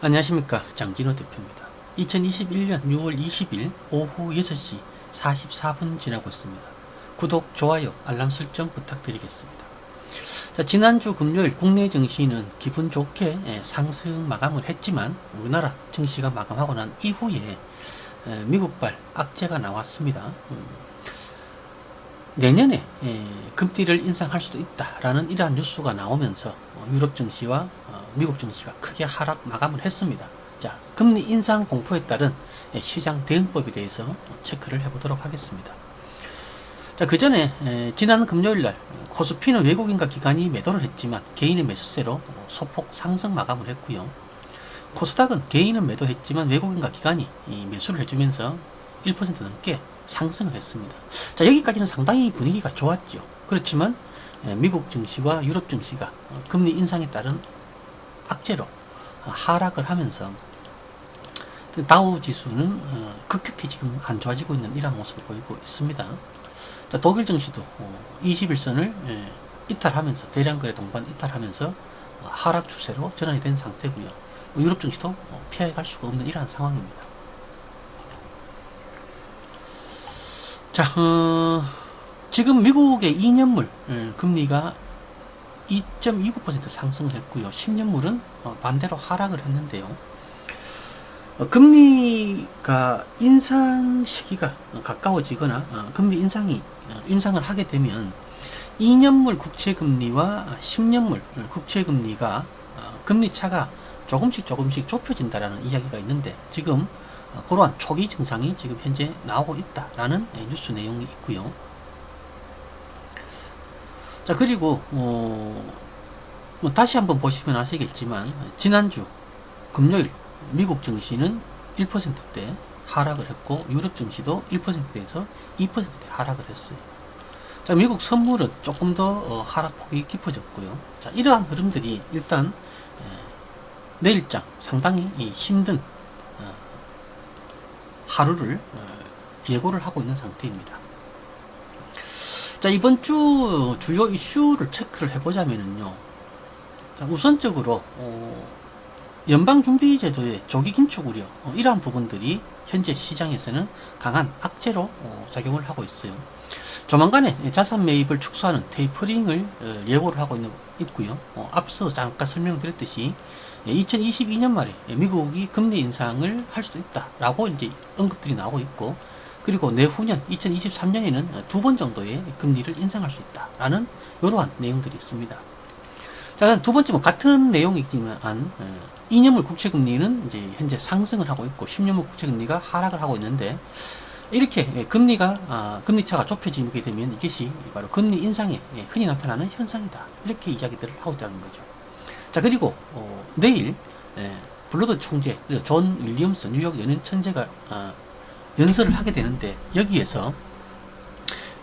안녕하십니까 장진호 대표입니다. 2021년 6월 20일 오후 6시 44분 지나고 있습니다. 구독, 좋아요, 알람 설정 부탁드리겠습니다. 자, 지난주 금요일 국내 증시는 기분 좋게 예, 상승 마감을 했지만 우리나라 증시가 마감하고 난 이후에 에, 미국발 악재가 나왔습니다. 음, 내년에 예, 금리를 인상할 수도 있다라는 이러한 뉴스가 나오면서 어, 유럽 증시와 어, 미국 증시가 크게 하락 마감을 했습니다. 자, 금리 인상 공포에 따른 예, 시장 대응법에 대해서 어, 체크를 해보도록 하겠습니다. 자, 그 전에 지난 금요일 날 코스피는 외국인과 기관이 매도를 했지만 개인의 매수세로 어, 소폭 상승 마감을 했고요. 코스닥은 개인은 매도했지만 외국인과 기관이 이 매수를 해주면서 1% 넘게 상승을 했습니다. 자, 여기까지는 상당히 분위기가 좋았죠. 그렇지만 에, 미국 증시와 유럽 증시가 어, 금리 인상에 따른 악재로 어, 하락을 하면서 그 다우 지수는 어, 급격히 지금 안 좋아지고 있는 이런 모습을 보이고 있습니다. 자, 독일 증시도 21선을 이탈하면서 대량 거래 동반 이탈하면서 어, 하락 추세로 전환이 된 상태고요. 뭐 유럽 증시도 어, 피해갈 수가 없는 이러한 상황입니다. 자, 어, 지금 미국의 2년물 예, 금리가 2.29% 상승을 했고요. 10년물은 어, 반대로 하락을 했는데요. 어, 금리가 인상 시기가 가까워지거나 어, 금리 인상이 어, 인상을 하게 되면 2년물 국채금리와 10년물 국채금리가 어, 금리 차가 조금씩 조금씩 좁혀진다라는 이야기가 있는데 지금 어, 그러한 초기 증상이 지금 현재 나오고 있다라는 예, 뉴스 내용이 있고요. 자 그리고 어, 뭐 다시 한번 보시면 아시겠지만 지난주 금요일 미국 증시는 1%대 하락을 했고 유럽 증시도 1%대에서 2%대 하락을 했어요. 자 미국 선물은 조금 더 어, 하락폭이 깊어졌고요. 자 이러한 흐름들이 일단 예, 내일장 상당히 이 힘든 어, 하루를 어, 예고를 하고 있는 상태입니다. 자, 이번 주 주요 이슈를 체크를 해보자면은요. 자, 우선적으로, 어, 연방준비제도의 조기 긴축 우려, 어, 이러한 부분들이 현재 시장에서는 강한 악재로 어, 작용을 하고 있어요. 조만간에 자산 매입을 축소하는 테이퍼링을 어, 예고를 하고 있는, 있고요. 어, 앞서 잠깐 설명드렸듯이 2022년 말에 미국이 금리 인상을 할 수도 있다라고 이제 언급들이 나오고 있고 그리고 내후년 2023년에는 두 번 정도의 금리를 인상할 수 있다라는 이러한 내용들이 있습니다. 자, 두 번째 뭐 같은 내용이지만 2년물 국채 금리는 이제 현재 상승을 하고 있고 10년물 국채 금리가 하락을 하고 있는데 이렇게 금리가 아, 금리 차가 좁혀지게 되면 이것이 바로 금리 인상에 흔히 나타나는 현상이다. 이렇게 이야기들을 하고 있다는 거죠. 자 그리고 어, 내일 예, 블러드 총재 존 윌리엄스 뉴욕 연예인 천재가 어, 연설을 하게 되는데 여기에서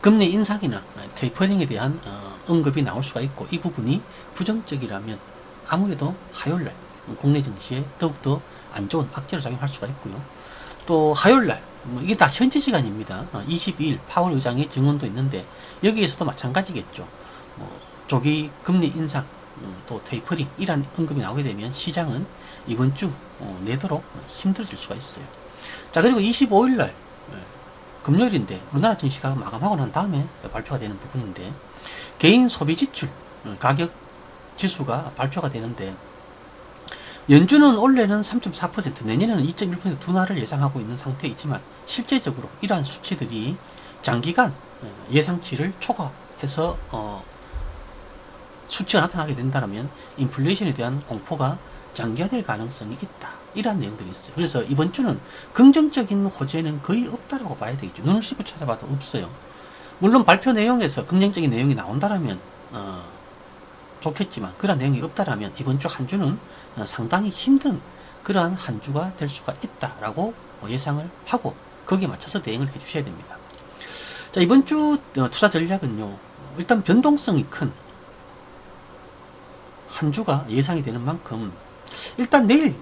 금리 인상이나 테이퍼링에 대한 어, 언급이 나올 수가 있고 이 부분이 부정적이라면 아무래도 화요일날 국내 증시에 더욱더 안 좋은 악재로 작용할 수가 있고요. 또 화요일날 뭐 이게 다 현지 시간입니다. 어, 22일 파월 의장의 증언도 있는데 여기에서도 마찬가지겠죠. 뭐 조기 금리 인상 음, 또 테이퍼링 이란 언급이 나오게 되면 시장은 이번 주 어, 내도록 힘들어질 수가 있어요. 자 그리고 25일 날 예, 금요일인데 우리나라 증시가 마감하고 난 다음에 발표가 되는 부분인데 개인 소비 지출 어, 가격 지수가 발표가 되는데 연준은 올해는 3.4% 내년에는 2.1% 둔화를 예상하고 있는 상태이지만 실제적으로 이러한 수치들이 장기간 어, 예상치를 초과해서 어, 수치가 나타나게 된다면 인플레이션에 대한 공포가 장기화될 가능성이 있다. 이러한 내용들이 있어요. 그래서 이번 주는 긍정적인 호재는 거의 없다라고 봐야 되겠죠. 눈을 씻고 찾아봐도 없어요. 물론 발표 내용에서 긍정적인 내용이 나온다라면 어, 좋겠지만 그러한 내용이 없다라면 이번 주 한 주는 어, 상당히 힘든 그러한 한 주가 될 수가 있다라고 어, 예상을 하고 거기에 맞춰서 대응을 해 주셔야 됩니다. 자 이번 주 어, 투자 전략은요 일단 변동성이 큰 한 주가 예상이 되는 만큼 일단 내일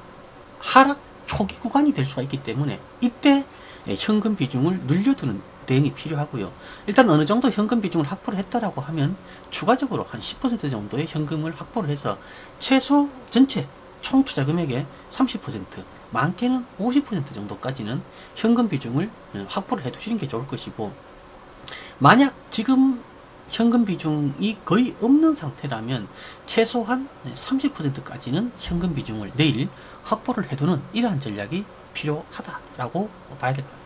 하락 초기 구간이 될 수가 있기 때문에 이때 예, 현금 비중을 늘려두는 대응이 필요하고요. 일단 어느 정도 현금 비중을 확보를 했다라고 하면 추가적으로 한 10% 정도의 현금을 확보를 해서 최소 전체 총 투자 금액의 30% 많게는 50% 정도까지는 현금 비중을 어, 확보를 해 두시는 게 좋을 것이고 만약 지금 현금 비중이 거의 없는 상태라면 최소한 30%까지는 현금 비중을 내일 확보를 해두는 이러한 전략이 필요하다라고 봐야 될 것 같아요.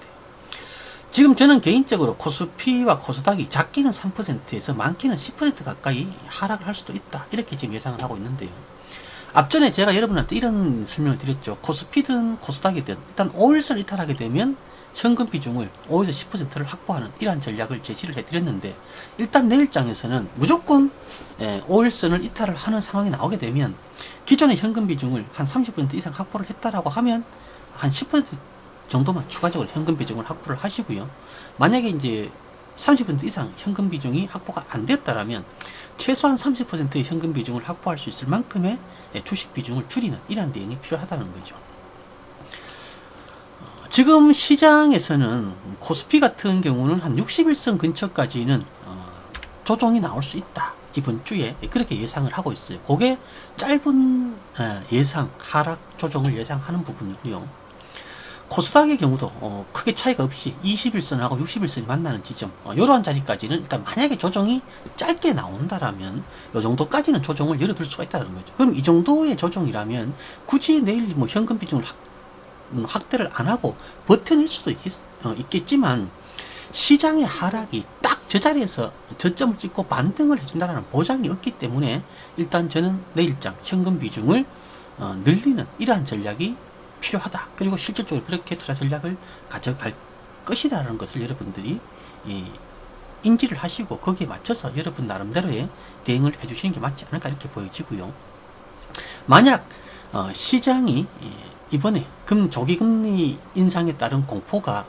지금 저는 개인적으로 코스피와 코스닥이 작게는 3%에서 많게는 10% 가까이 하락을 할 수도 있다. 이렇게 지금 예상을 하고 있는데요. 앞전에 제가 여러분한테 이런 설명을 드렸죠. 코스피든 코스닥이든 일단 5일선 이탈하게 되면 현금 비중을 5에서 10%를 확보하는 이러한 전략을 제시를 해드렸는데 일단 내일장에서는 무조건 5일선을 이탈을 하는 상황이 나오게 되면 기존의 현금 비중을 한 30% 이상 확보를 했다라고 하면 한 10% 정도만 추가적으로 현금 비중을 확보를 하시고요. 만약에 이제 30% 이상 현금 비중이 확보가 안 됐다라면 최소한 30%의 현금 비중을 확보할 수 있을 만큼의 주식 비중을 줄이는 이러한 대응이 필요하다는 거죠. 어, 지금 시장에서는 코스피 같은 경우는 한 61선 근처까지는 어, 조정이 나올 수 있다. 이번 주에 그렇게 예상을 하고 있어요. 그게 짧은 어, 예상 하락 조정을 예상하는 부분이고요. 코스닥의 경우도 어, 크게 차이가 없이 21선하고 61선이 만나는 지점 어, 이러한 자리까지는 일단 만약에 조정이 짧게 나온다라면 이 정도까지는 조정을 열어둘 수가 있다는 거죠. 그럼 이 정도의 조정이라면 굳이 내일 뭐 현금 비중을 확, 음, 확대를 안 하고 버텨낼 수도 있겠, 어, 있겠지만 시장의 하락이 딱 저 자리에서 저점을 찍고 반등을 해준다는 보장이 없기 때문에 일단 저는 내일장 현금 비중을 어, 늘리는 이러한 전략이 필요하다. 그리고 실질적으로 그렇게 투자 전략을 가져갈 것이다라는 것을 여러분들이 예, 인지를 하시고 거기에 맞춰서 여러분 나름대로의 대응을 해주시는 게 맞지 않을까 이렇게 보여지고요. 만약 어, 시장이 예, 이번에 금 조기 금리 인상에 따른 공포가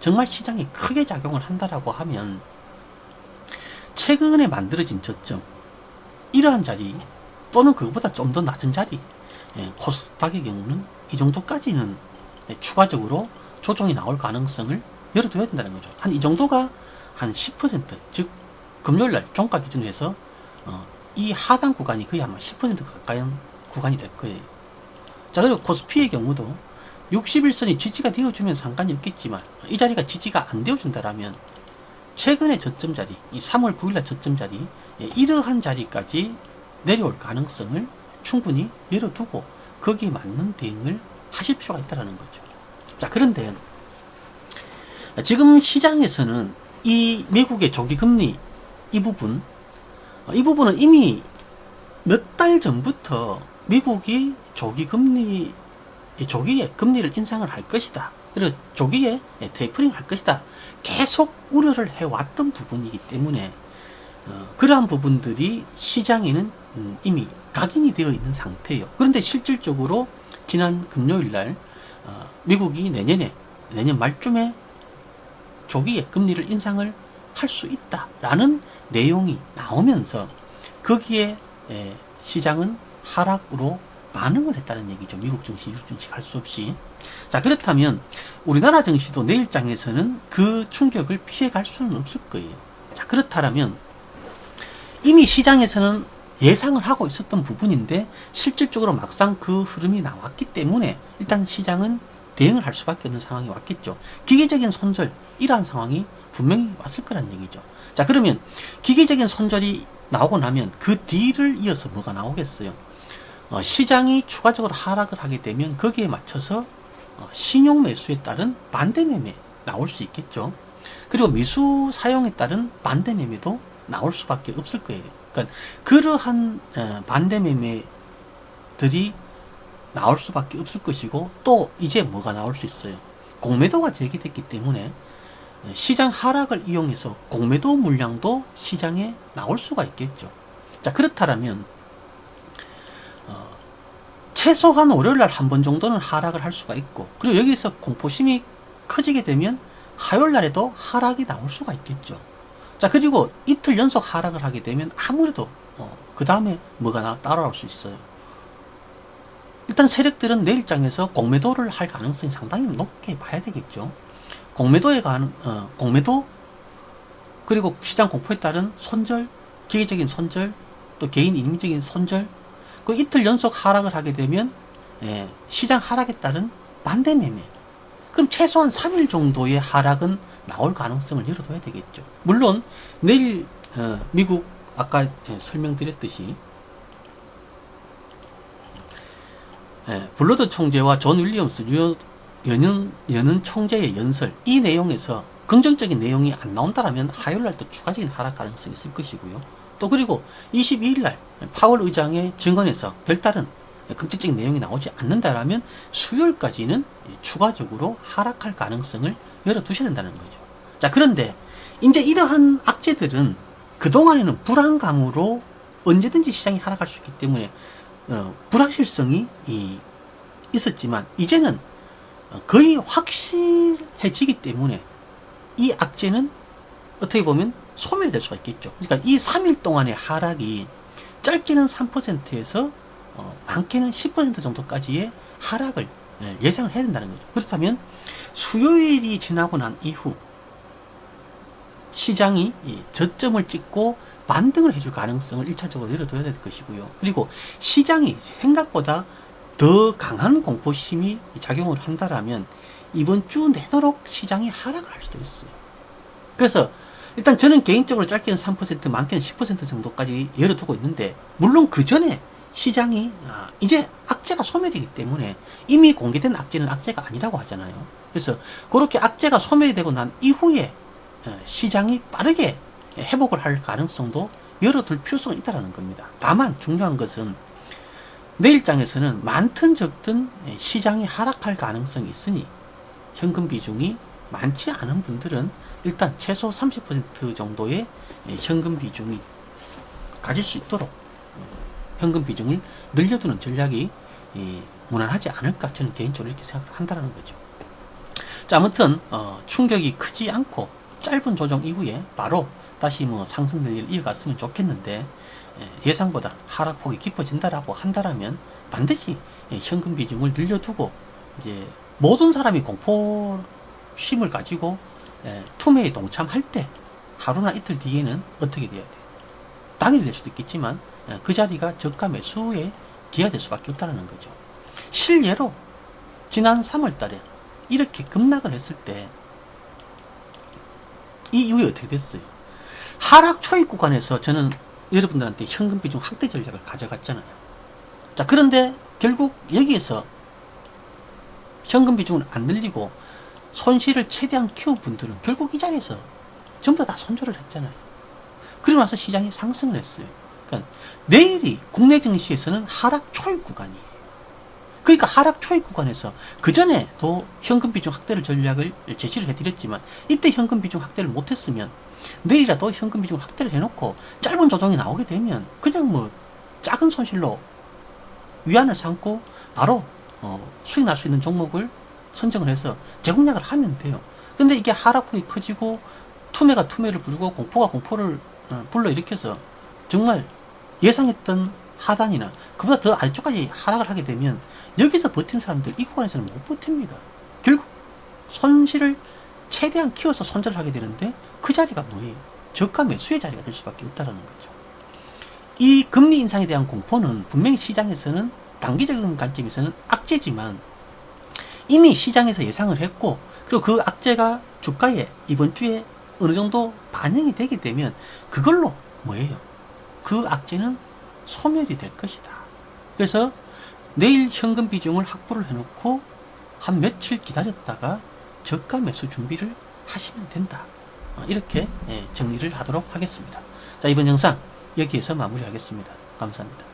정말 시장에 크게 작용을 한다라고 하면 최근에 만들어진 저점 이러한 자리 또는 그것보다 좀 더 낮은 자리 예, 코스닥의 경우는 이 정도까지는 예, 추가적으로 조정이 나올 가능성을 열어둬야 된다는 거죠. 한 이 정도가 한 10%, 즉 금요일 날 종가 기준으로 해서 어, 이 하단 구간이 거의 아마 10% 가까이 구간이 될 거예요. 자 그리고 코스피의 경우도 61선이 지지가 되어주면 상관이 없겠지만 이 자리가 지지가 안 되어준다라면 최근의 저점 자리, 이 3월 9일날 저점 자리, 예, 이러한 자리까지 내려올 가능성을 충분히 열어두고 거기에 맞는 대응을 하실 필요가 있다는 거죠. 자, 그런데 지금 시장에서는 이 미국의 조기 금리 이 부분, 이 부분은 이미 몇 달 전부터 미국이 조기 금리, 조기에 금리를 인상을 할 것이다. 그리고 조기에 테이퍼링 할 것이다. 계속 우려를 해왔던 부분이기 때문에 어, 그러한 부분들이 시장에는 음, 이미 각인이 되어 있는 상태예요. 그런데 실질적으로 지난 금요일 날 어, 미국이 내년에 내년 말쯤에 조기에 금리를 인상을 할 수 있다라는 내용이 나오면서 거기에 에, 시장은 하락으로 반응을 했다는 얘기죠. 미국 증시, 유럽 증시 할 수 없이. 자, 그렇다면 우리나라 증시도 내일장에서는 그 충격을 피해 갈 수는 없을 거예요. 자, 그렇다면 이미 시장에서는 예상을 하고 있었던 부분인데 실질적으로 막상 그 흐름이 나왔기 때문에 일단 시장은 대응을 할 수밖에 없는 상황이 왔겠죠. 기계적인 손절 이러한 상황이 분명히 왔을 거란 얘기죠. 자 그러면 기계적인 손절이 나오고 나면 그 뒤를 이어서 뭐가 나오겠어요? 어, 시장이 추가적으로 하락을 하게 되면 거기에 맞춰서 어, 신용 매수에 따른 반대 매매 나올 수 있겠죠. 그리고 미수 사용에 따른 반대 매매도 나올 수밖에 없을 거예요. 그러니까 그러한 반대 매매들이 나올 수밖에 없을 것이고 또 이제 뭐가 나올 수 있어요. 공매도가 제기됐기 때문에 시장 하락을 이용해서 공매도 물량도 시장에 나올 수가 있겠죠. 자 그렇다면 어, 최소한 월요일 날 한 번 정도는 하락을 할 수가 있고 그리고 여기서 공포심이 커지게 되면 화요일 날에도 하락이 나올 수가 있겠죠. 자, 그리고 이틀 연속 하락을 하게 되면 아무래도 어, 그 다음에 뭐가 나, 따라올 수 있어요. 일단 세력들은 내일장에서 공매도를 할 가능성이 상당히 높게 봐야 되겠죠. 공매도에 관한 어, 공매도 그리고 시장 공포에 따른 손절, 기계적인 손절, 또 개인 인위적인 손절, 그 이틀 연속 하락을 하게 되면 예, 시장 하락에 따른 반대 매매. 그럼 최소한 3일 정도의 하락은 나올 가능성을 열어둬야 되겠죠. 물론 내일 어, 미국 아까 예, 설명드렸듯이 예, 블러드 총재와 존 윌리엄스 뉴욕 연은, 연은 총재의 연설 이 내용에서 긍정적인 내용이 안 나온다라면 화요일날 또 추가적인 하락 가능성이 있을 것이고요. 또 그리고 22일날 파월 의장의 증언에서 별다른 긍정적인 내용이 나오지 않는다라면 수요일까지는 추가적으로 하락할 가능성을 열어두셔야 된다는 거죠. 자, 그런데 이제 이러한 악재들은 그동안에는 불안감으로 언제든지 시장이 하락할 수 있기 때문에 어, 불확실성이 이, 있었지만 이제는 어, 거의 확실해지기 때문에 이 악재는 어떻게 보면 소멸이 될 수가 있겠죠. 그러니까 이 3일 동안의 하락이 짧게는 3%에서 어, 많게는 10% 정도까지의 하락을 예, 예상을 해야 된다는 거죠. 그렇다면 수요일이 지나고 난 이후 시장이 이 저점을 찍고 반등을 해줄 가능성을 1차적으로 열어둬야 될 것이고요. 그리고 시장이 생각보다 더 강한 공포심이 작용을 한다라면 이번 주 내도록 시장이 하락을 할 수도 있어요. 그래서 일단 저는 개인적으로 짧게는 3%, 많게는 10% 정도까지 열어두고 있는데 물론 그 전에 시장이 아, 이제 악재가 소멸이기 때문에 이미 공개된 악재는 악재가 아니라고 하잖아요. 그래서 그렇게 악재가 소멸이 되고 난 이후에 어, 시장이 빠르게 회복을 할 가능성도 열어둘 필요성이 있다는 겁니다. 다만 중요한 것은 내일장에서는 많든 적든 시장이 하락할 가능성이 있으니 현금 비중이 많지 않은 분들은 일단 최소 30% 정도의 현금 비중이 가질 수 있도록 어, 현금 비중을 늘려두는 전략이 무난하지 않을까 저는 개인적으로 이렇게 생각을 한다는 거죠. 자, 아무튼 어, 충격이 크지 않고 짧은 조정 이후에 바로 다시 뭐 상승 늘리를 이어갔으면 좋겠는데 예, 예상보다 하락폭이 깊어진다라고 한다라면 반드시 예, 현금 비중을 늘려두고 이제 모든 사람이 공포심을 가지고 예, 투매에 동참할 때 하루나 이틀 뒤에는 어떻게 돼야 돼? 당일이 될 수도 있겠지만 그 자리가 저가 매수의 기회가 될 수밖에 없다는 거죠. 실례로 지난 3월 달에 이렇게 급락을 했을 때 이 이후에 어떻게 됐어요? 하락 초입 구간에서 저는 여러분들한테 현금 비중 확대 전략을 가져갔잖아요. 자, 그런데 결국 여기에서 현금 비중을 안 늘리고 손실을 최대한 키운 분들은 결국 이 자리에서 전부 다 손절을 했잖아요. 그러고 나서 시장이 상승을 했어요. 그러니까 내일이 국내 증시에서는 하락 초입 구간이에요. 그러니까 하락 초입 구간에서 그 전에도 현금 비중 확대를 전략을 제시를 해드렸지만 이때 현금 비중 확대를 못했으면 내일이라도 현금 비중 확대를 해놓고 짧은 조정이 나오게 되면 그냥 뭐 작은 손실로 위안을 삼고 바로 어, 수익 날 수 있는 종목을 선정을 해서 재공략을 하면 돼요. 근데 이게 하락폭이 커지고 투매가 투매를 부르고 공포가 공포를 어, 불러일으켜서 정말 예상했던 하단이나 그보다 더 아래쪽까지 하락을 하게 되면 여기서 버틴 사람들 이 구간에서는 못 버팁니다. 결국 손실을 최대한 키워서 손절을 하게 되는데 그 자리가 뭐예요? 저가 매수의 자리가 될 수밖에 없다는 거죠. 이 금리 인상에 대한 공포는 분명히 시장에서는 단기적인 관점에서는 악재지만 이미 시장에서 예상을 했고 그리고 그 악재가 주가에 이번 주에 어느 정도 반영이 되게 되면 그걸로 뭐예요? 그 악재는 소멸이 될 것이다. 그래서 내일 현금 비중을 확보를 해놓고 한 며칠 기다렸다가 저가 매수 준비를 하시면 된다. 어, 이렇게 예, 정리를 하도록 하겠습니다. 자, 이번 영상 여기에서 마무리하겠습니다. 감사합니다.